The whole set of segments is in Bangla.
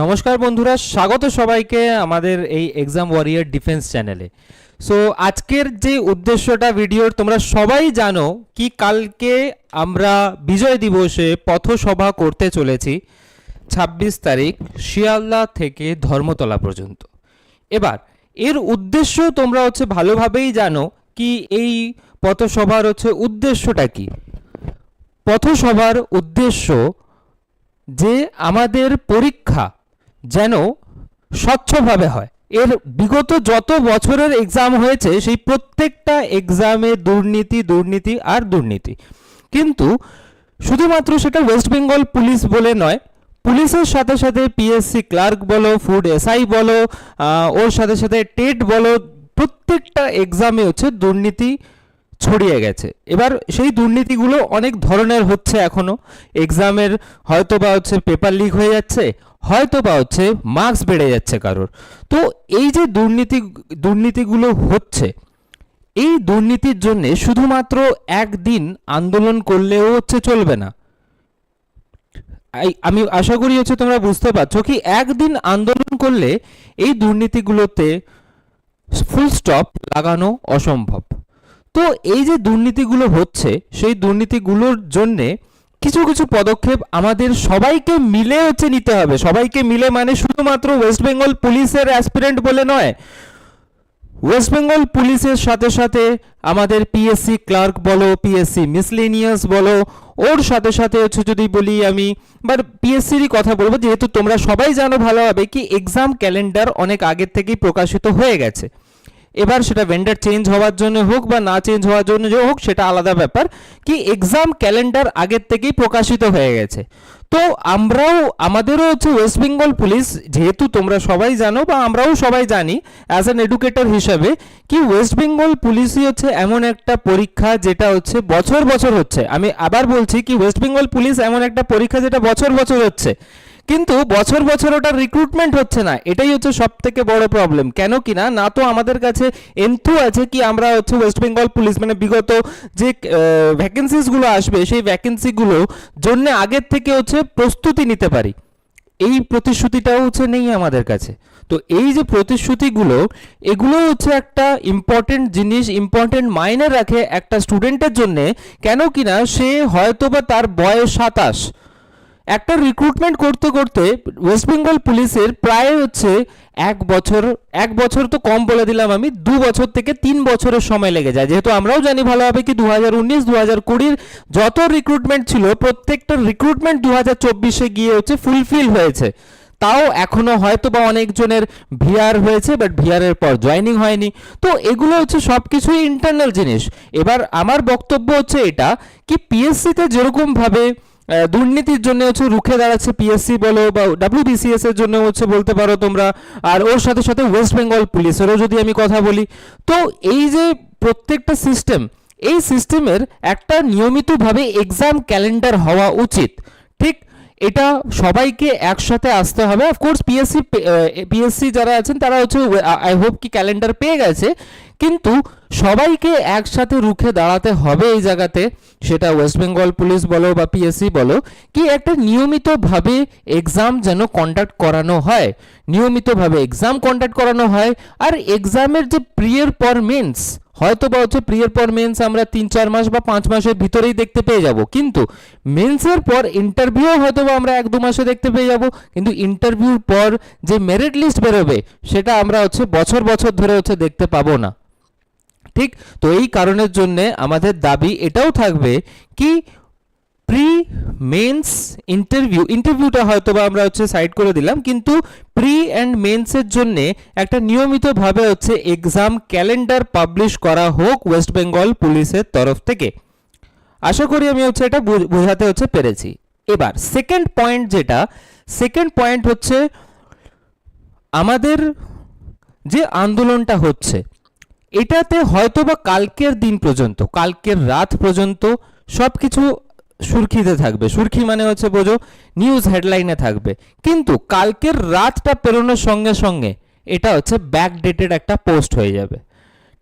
নমস্কার বন্ধুরা, স্বাগত সবাইকে আমাদের এই এক্সাম ওয়ারিয়ার ডিফেন্স চ্যানেলে সো আজকের যে উদ্দেশ্যটা ভিডিওর তোমরা সবাই জানো কি কালকে আমরা বিজয় দিবসে পথসভা করতে চলেছি ছাব্বিশ তারিখ, শিয়ালদা থেকে ধর্মতলা পর্যন্ত। এবার, এর উদ্দেশ্য তোমরা হচ্ছে ভালোভাবেই জানো কি এই পথসভার হচ্ছে উদ্দেশ্যটা কি। পথসভার উদ্দেশ্য যে আমাদের পরীক্ষা যেন স্বচ্ছভাবে হয়। এর বিগত যত বছরের এক্সাম হয়েছে, সেই প্রত্যেকটা এক্সামে দুর্নীতি দুর্নীতি আর দুর্নীতি। কিন্তু শুধুমাত্র সেটা ওয়েস্ট বেঙ্গল পুলিশ বলে নয়, পুলিশের সাথে সাথে পিএসসি ক্লার্ক বলো ফুড এসআই বলো ওর সাথে সাথে টেট বলো, প্রত্যেকটা এক্সামে হচ্ছে দুর্নীতি ছড়িয়ে গেছে। এবার সেই দুর্নীতিগুলো অনেক ধরনের হচ্ছে এখনও। এক্সামের হয়তো বা হচ্ছে পেপার লিক হয়ে যাচ্ছে হয়তো বা হচ্ছে মার্কস বেড়ে যাচ্ছে কারোর। তো এই যে দুর্নীতি, দুর্নীতিগুলো হচ্ছে, এই দুর্নীতির জন্যে শুধুমাত্র একদিন আন্দোলন করলেও হচ্ছে চলবে না। আমি আশা করি হচ্ছে তোমরা বুঝতে পারছ কি একদিন আন্দোলন করলে এই দুর্নীতিগুলোতে ফুল স্টপ লাগানো অসম্ভব। তো এই যে দুর্নীতিগুলো হচ্ছে, সেই দুর্নীতিগুলোর জন্যে কিছু কিছু পদক্ষেপ আমাদের সবাইকে মিলে হচ্ছে নিতে হবে। সবাইকে মিলে মানে শুধুমাত্র ওয়েস্ট বেঙ্গল পুলিশের অ্যাসপিরেন্ট বলে নয়। ওয়েস্ট বেঙ্গল পুলিশের সাথে সাথে আমাদের পিএসসি ক্লার্ক বলো পিএসসি মিসলেনিয়াস বলো, ওর সাথে সাথে হচ্ছে যদি বলি আমি বা পিএসসিরই কথা বলব, যেহেতু তোমরা সবাই জানো ভালোভাবে কি এক্সাম ক্যালেন্ডার অনেক আগের থেকেই প্রকাশিত হয়ে গেছে। এবার সেটা ভেন্ডার চেঞ্জ হওয়ার জন্য হোক বা না চেঞ্জ হওয়ার জন্য যে হোক, সেটা আলাদা ব্যাপার। কি এক্সাম ক্যালেন্ডার আগের থেকেই প্রকাশিত হয়ে গেছে। তো আমরাও, আমাদেরও হচ্ছে ওয়েস্ট বেঙ্গল পুলিশ যেহেতু তোমরা সবাই জানো বা আমরাও সবাই জানি অ্যাজ অ্যান এডুকেটর হিসাবে, কি ওয়েস্ট বেঙ্গল পুলিশই হচ্ছে এমন একটা পরীক্ষা যেটা হচ্ছে বছর বছর হচ্ছে। আমি আবার বলছি কি ওয়েস্ট বেঙ্গল পুলিশ এমন একটা পরীক্ষা যেটা বছর বছর হচ্ছে। কিন্তু বছর বছর ওটার রিক্রুটমেন্ট হচ্ছে না। এটাই হচ্ছে সব থেকে বড় প্রবলেম কেন কি না? না তো আমাদের কাছে এন্থু আছে কি আমরা হচ্ছে ওয়েস্ট বেঙ্গল পুলিশ মানে বিগত যে ভ্যাকেন্সিসগুলো আসবে, সেই ভ্যাকেন্সিগুলো জন্য আগের থেকে হচ্ছে প্রস্তুতি নিতে পারি। এই প্রতিশ্রুতিটাও হচ্ছে নেই আমাদের কাছে। তো এই যে প্রতিশ্রুতিগুলো, এগুলো হচ্ছে একটা ইম্পর্টেন্ট জিনিস ইম্পর্টেন্ট মাইনে রাখে একটা স্টুডেন্টের জন্যে। কেন কিনা সে হয়তো বা তার বয়স সাতাশ একটা রিক্রুটমেন্ট করতে করতে ওয়েস্ট বেঙ্গল পুলিশের প্রায় হচ্ছে এক বছর এক বছর তো কম বলে দিলাম আমি, দু বছর থেকে তিন বছরের সময় লেগে যায়। যেহেতু আমরাও জানি ভালোভাবে কি দু হাজার উনিশ দু হাজার কুড়ির যত রিক্রুটমেন্ট ছিল, প্রত্যেকটা রিক্রুটমেন্ট দু হাজার চব্বিশে গিয়ে হচ্ছে ফুলফিল হয়েছে। তাও এখনও হয়তো বা অনেকজনের ভিআর হয়েছে বাট ভিআরের পর জয়নিং হয়নি। তো এগুলো হচ্ছে সব কিছুই ইন্টারনাল জিনিস। এবার আমার বক্তব্য হচ্ছে এটা, কি পিএসসিতে যেরকমভাবে দুর্নীতির জন্য হচ্ছে রুখে দাঁড়াচ্ছে পিএসসি বলো বা ডাব্লিউবিসিএস এর জন্য হচ্ছে বলতে পারো তোমরা। আর ওর সাথে সাথে ওয়েস্ট বেঙ্গল পুলিশেরও যদি আমি কথা বলি। তো এই যে প্রত্যেকটা সিস্টেম এই সিস্টেমের একটা নিয়মিতভাবে এক্সাম ক্যালেন্ডার হওয়া উচিত। ঠিক? এটা সবাইকে একসাথে আসতে হবে। অফকোর্স পিএসসি পিএসসি যারা আছেন, তারা হচ্ছে আই হোপ কি ক্যালেন্ডার পেয়ে গেছে। কিন্তু সবাইকে একসাথে রুখে দাঁড়াতে হবে এই জায়গাতে। সেটা ওয়েস্ট বেঙ্গল পুলিশ বলো বা পিএসসি বলো, কি একটা নিয়মিতভাবে এক্সাম যেন কন্ডাক্ট করানো হয়। নিয়মিতভাবে এক্সাম কন্ডাক্ট করানো হয়। আর এক্সামের যে প্রিয়ের পর মেন্স হয়তো বা হচ্ছে প্রিয়ের পর মেন্স আমরা তিন, চার মাস বা পাঁচ মাসের ভিতরেই দেখতে পেয়ে যাব। কিন্তু মেন্সের পর ইন্টারভিউ হয়তো বা আমরা এক, দু মাসে দেখতে পেয়ে যাব। কিন্তু ইন্টারভিউর পর যে মেরিট লিস্ট বেরোবে, সেটা আমরা হচ্ছে বছর বছর ধরে হচ্ছে দেখতে পাবো না। ঠিক? তো এই কারণের জন্যে আমাদের দাবি এটাও থাকবে কি প্রি মেন্স ইন্টারভিউ ইন্টারভিউটা হয়তো বা আমরা হচ্ছে সাইড করে দিলাম, কিন্তু প্রি অ্যান্ড মেন্সের জন্য একটা নিয়মিতভাবে হচ্ছে এক্সাম ক্যালেন্ডার পাবলিশ করা হোক ওয়েস্ট বেঙ্গল পুলিশের তরফ থেকে। আশা করি আমি হচ্ছে এটা বোঝাতে হচ্ছে পেরেছি। এবার সেকেন্ড পয়েন্ট যেটা সেকেন্ড পয়েন্ট হচ্ছে আমাদের যে আন্দোলনটা হচ্ছে, এটাতে হয়তো বা কালকের দিন পর্যন্ত, কালকের রাত পর্যন্ত সব কিছু সুরখিতে থাকবে। সুরখি মানে হচ্ছে বোঝো নিউজ হেডলাইনে থাকবে। কিন্তু কালকের রাতটা পেরোনোর সঙ্গে সঙ্গে এটা হচ্ছে ব্যাকডেটেড একটা পোস্ট হয়ে যাবে।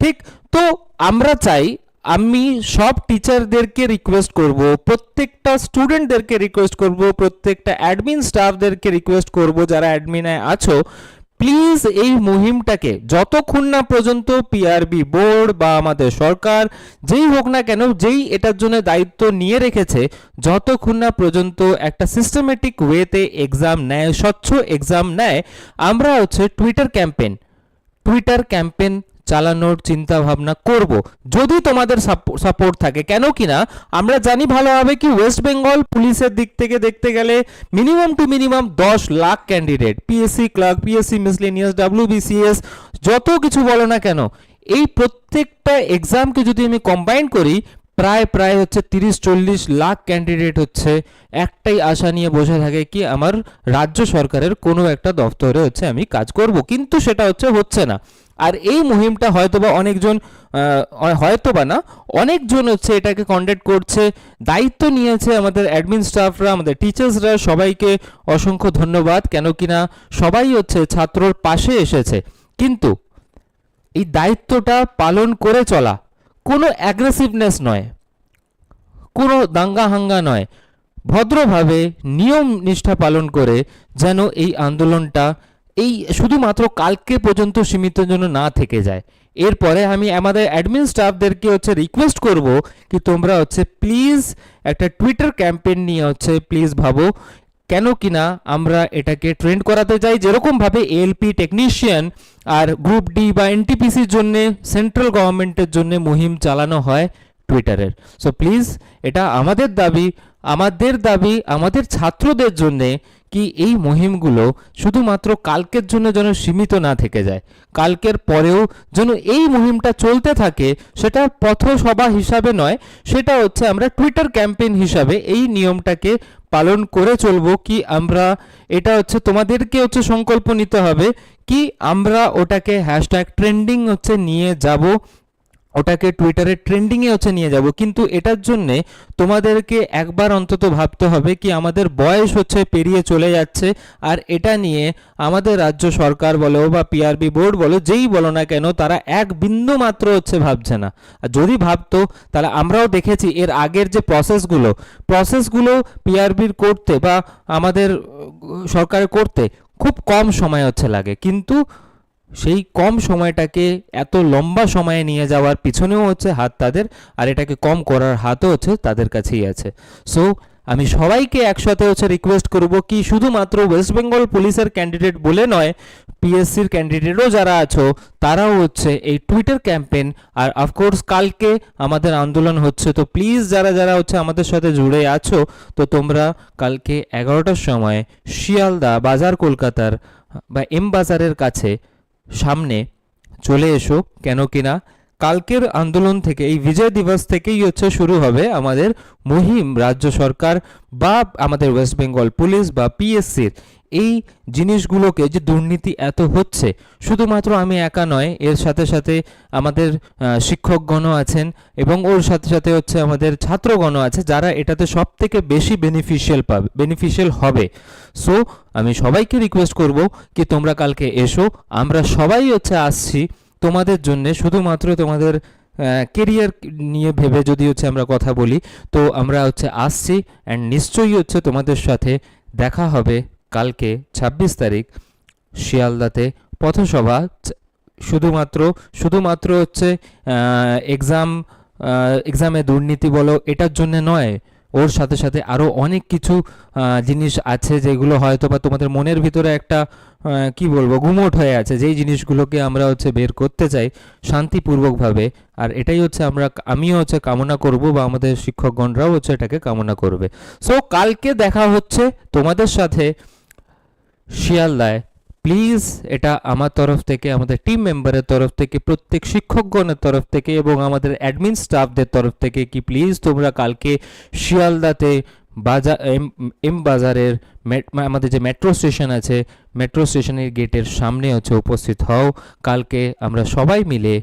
ঠিক? তো আমরা চাই আমি সব টিচারদেরকে রিকোয়েস্ট করব, প্রত্যেকটা স্টুডেন্টদেরকে রিকোয়েস্ট করব, প্রত্যেকটা অ্যাডমিন স্টাফদেরকে রিকোয়েস্ট করব, যারা অ্যাডমিনে আছো প্লিজ এই মুহিমটাকে যতক্ষণ না পর্যন্ত পিআরবি বোর্ড বা আমাদের সরকার যেই হোক না কেন, যেই এটার জন্য দায়িত্ব নিয়ে রেখেছে, যতক্ষণ না পর্যন্ত একটা সিস্টেমেটিক ওয়েতে এক্সাম নেয়, স্বচ্ছ এক্সাম নেয়, আমরা হচ্ছে টুইটার ক্যাম্পেন টুইটার ক্যাম্পেন চালানোর চিন্তা ভাবনা করব। যদি তোমাদের সাপোর্ট থাকে, কেন কিনা আমরা জানি ভালোভাবে কি ওয়েস্ট বেঙ্গল পুলিশের দিক থেকে দেখতে গেলে মিনিমাম টু মিনিমাম দশ lakh candidate PSC clerk PSC miscellaneous WBCS যত কিছু বলো না কেন, এই প্রত্যেকটা এক্সামকে যদি আমি কম্বাইন করি, প্রায় প্রায় হচ্ছে তিরিশ, চল্লিশ লাখ ক্যান্ডিডেট হচ্ছে। একটাই আশা নিয়ে বসে থাকে কি আমার রাজ্য সরকারের কোনো একটা দপ্তরে হচ্ছে আমি কাজ করব। কিন্তু সেটা হচ্ছে হচ্ছে না। আর এই মুহিমটা হয়তোবা অনেকজন হয়তোবা না, অনেকজন হচ্ছে এটাকে কন্ডাক্ট করছে, দায়িত্ব নিয়েছে আমাদের অ্যাডমিন স্টাফরা আমাদের টিচার্সরা সবাইকে অসংখ্য ধন্যবাদ, কেন কিনা সবাই হচ্ছে ছাত্রর পাশে এসেছে। কিন্তু এই দায়িত্বটা পালন করে চলা কোনো অ্যাগ্রেসিভনেস নয়, কোনো দাঙ্গা হাঙ্গা নয়। ভদ্রভাবে নিয়ম নিষ্ঠা পালন করে যেন এই আন্দোলনটা এই শুধুমাত্র কালকে পর্যন্ত সীমিত জন্য না থেকে যায়। এরপরে আমি আমাদের অ্যাডমিন স্টাফদেরকে হচ্ছে রিকোয়েস্ট করব কি তোমরা হচ্ছে প্লিজ একটা টুইটার ক্যাম্পেইন নিয়ে হচ্ছে প্লিজ ভাবো। কেন কিনা আমরা এটাকে ট্রেন্ড করাতে চাই যেরকমভাবে এএলপি টেকনিশিয়ান আর গ্রুপ ডি বা এনটিপিসির জন্য সেন্ট্রাল গভর্নমেন্টের জন্য মুহিম চালানো হয় টুইটারের সো প্লিজ এটা আমাদের দাবি আমাদের দাবি, আমাদের ছাত্রদের জন্যে কি এই মুহিমগুলো শুধুমাত্র কালকের জন্য যেন সীমিত না থেকে যায়? কালকের পরেও যেন এই মুহিমটা চলতে থাকে, সেটা পথসভা হিসাবে নয়, সেটা হচ্ছে আমরা টুইটার ক্যাম্পেইন হিসাবে এই নিয়মটাকে পালন করে চলবো কি আমরা, এটা হচ্ছে তোমাদেরকে হচ্ছে সংকল্প নিতে হবে কি আমরা ওটাকে হ্যাশট্যাগ ট্রেন্ডিং হচ্ছে নিয়ে যাব ওটাকে টুইটারে ট্রেন্ডিংয়ে হচ্ছে নিয়ে যাব। কিন্তু এটার জন্যে তোমাদেরকে একবার অন্তত ভাবতে হবে কি আমাদের বয়স হচ্ছে, পেরিয়ে চলে যাচ্ছে, আর এটা নিয়ে আমাদের রাজ্য সরকার বলো বা পিআরবি বোর্ড বলো, যেই বলো না কেন, তারা এক বিন্দু মাত্র হচ্ছে ভাবছে না। আর যদি ভাবতো, তাহলে আমরাও দেখেছি এর আগের যে প্রসেসগুলো প্রসেসগুলো পিআরবির করতে বা আমাদের সরকারের করতে খুব কম সময় হচ্ছে লাগে। কিন্তু সেই কম সময়টাকে এত লম্বা সময়ে নিয়ে যাওয়ার পিছনেও হচ্ছে হাত তাদের, আর এটাকে কম করার হাতও হচ্ছে তাদের কাছেই আছে। সো আমি সবাইকে একসাথে হচ্ছে রিকোয়েস্ট করব কি শুধুমাত্র ওয়েস্ট বেঙ্গল পুলিশের ক্যান্ডিডেট বলে নয় পিএসসির ক্যান্ডিডেটও যারা আছো, তারাও হচ্ছে এই টুইটার ক্যাম্পেন আর অফকোর্স কালকে আমাদের আন্দোলন হচ্ছে। তো প্লিজ যারা যারা হচ্ছে আমাদের সাথে জুড়ে আছো, তো তোমরা কালকে এগারোটার সময় শিয়ালদা বাজার কলকাতার বা এম বাজারের কাছে সামনে চলে এসো, কেন কিনা কালকের আন্দোলন থেকে, এই বিজয় দিবস থেকেই হচ্ছে শুরু হবে আমাদের মহিম রাজ্য সরকার বা আমাদের ওয়েস্ট বেঙ্গল পুলিশ বা পিএসসির এই জিনিসগুলোকে যে দুর্নীতি এত হচ্ছে, শুধুমাত্র আমি একা নয়, এর সাথে সাথে আমাদের শিক্ষকগণও আছেন এবং ওর সাথে সাথে হচ্ছে আমাদের ছাত্রগণও আছে যারা এটাতে সব থেকে বেশি বেনিফিশিয়াল পাবে বেনিফিশিয়াল হবে। সো আমি সবাইকে রিকোয়েস্ট করব কি তোমরা কালকে এসো, আমরা সবাই হচ্ছে আসছি তোমাদের জন্য, শুধুমাত্র তোমাদের কেরিয়ার নিয়ে ভেবে যদি হচ্ছে আমরা কথা বলি, তো আমরা হচ্ছে আসছি অ্যান্ড নিশ্চয়ই হচ্ছে তোমাদের সাথে দেখা হবে। কালকে ছাব্বিশ তারিখ শিয়ালদাতে পথসভা। শুধুমাত্র শুধুমাত্র হচ্ছে এক্সাম এক্সামে দুর্নীতি বলো, এটার জন্য নয়। ওর সাথে সাথে আরও অনেক কিছু জিনিস আছে যেগুলো হয়তো বা তোমাদের মনের ভিতরে একটা কি বলব, গুমোট হয়ে আছে। যেই জিনিসগুলোকে আমরা হচ্ছে বের করতে চাই শান্তিপূর্বকভাবে। আর এটাই হচ্ছে আমরা, আমিও হচ্ছে কামনা করব বা আমাদের শিক্ষকগণরাও হচ্ছে এটাকে কামনা করবে। সো কালকে দেখা হচ্ছে তোমাদের সাথে। শিয়ালদায় প্লিজ এটা আমার তরফ থেকে, আমাদের টিম মেম্বারের তরফ থেকে, প্রত্যেক শিক্ষকগণের তরফ থেকে এবং আমাদের অ্যাডমিন স্টাফদের তরফ থেকে কি প্লিজ তোমরা কালকে শিয়ালদাতে বাজার এম এম বাজারের আমাদের যে মেট্রো স্টেশন আছে মেট্রো স্টেশনের গেটের সামনে হচ্ছে উপস্থিত হও। কালকে আমরা সবাই মিলে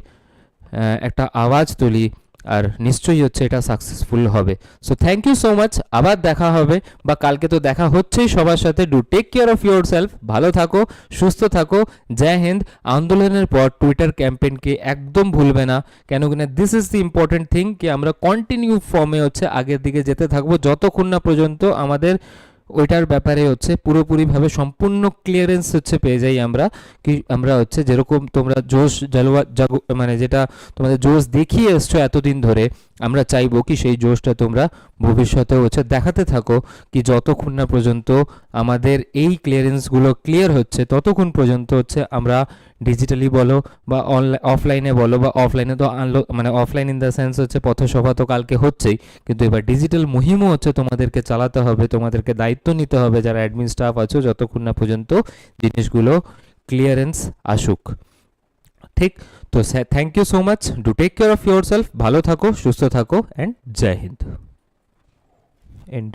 একটা আওয়াজ তুলি। আর নিশ্চয়ই হচ্ছে এটা সাকসেসফুল হবে। So thank you so much আবার দেখা হবে বা কালকে তো দেখা হচ্ছেই সবার সাথে। Do take care of yourself ভালো থাকো, সুস্থ থাকো। জয় হিন্দ। আন্দোলনের পর টুইটার ক্যাম্পেইনকে একদম ভুলবে না। কেন কিনা this is the important thing কি আমরা কন্টিনিউ ফর্মে হচ্ছে আগের দিকে যেতে থাকব। যতক্ষণ না পর্যন্ত আমাদের ওইটার ব্যাপারে হচ্ছে পুরোপুরিভাবে সম্পূর্ণ ক্লিয়ারেন্স হচ্ছে পেয়ে যাই আমরা। কি আমরা হচ্ছে যেরকম তোমরা জোশ জালুয়া জাগো মানে যেটা তোমাদের জোশ দেখিয়ে এসছো এতদিন ধরে, আমরা চাইব কি সেই জোশটা তোমরা ভবিষ্যতে হচ্ছে দেখাতে থাকো কি যতক্ষণ না পর্যন্ত আমাদের এই ক্লিয়ারেন্সগুলো ক্লিয়ার হচ্ছে, ততক্ষণ পর্যন্ত হচ্ছে আমরা ডিজিটালি বলো বা অনলাইন অফলাইনে বলো বা অফলাইনে তো আনলো মানে অফলাইন ইন দ্য সেন্স হচ্ছে পথসভা তো কালকে হচ্ছেই। কিন্তু এবার ডিজিটাল মুহিমও হচ্ছে তোমাদেরকে চালাতে হবে, তোমাদেরকে দায়িত্ব নিতে হবে যারা অ্যাডমিন স্টাফ আছো, যতক্ষণ না পর্যন্ত জিনিসগুলো ক্লিয়ারেন্স আসুক। ঠিক? তো thank you so much do take care of yourself ভালো থাকো, সুস্থ থাকো অ্যান্ড জয় হিন্দ। এন্ড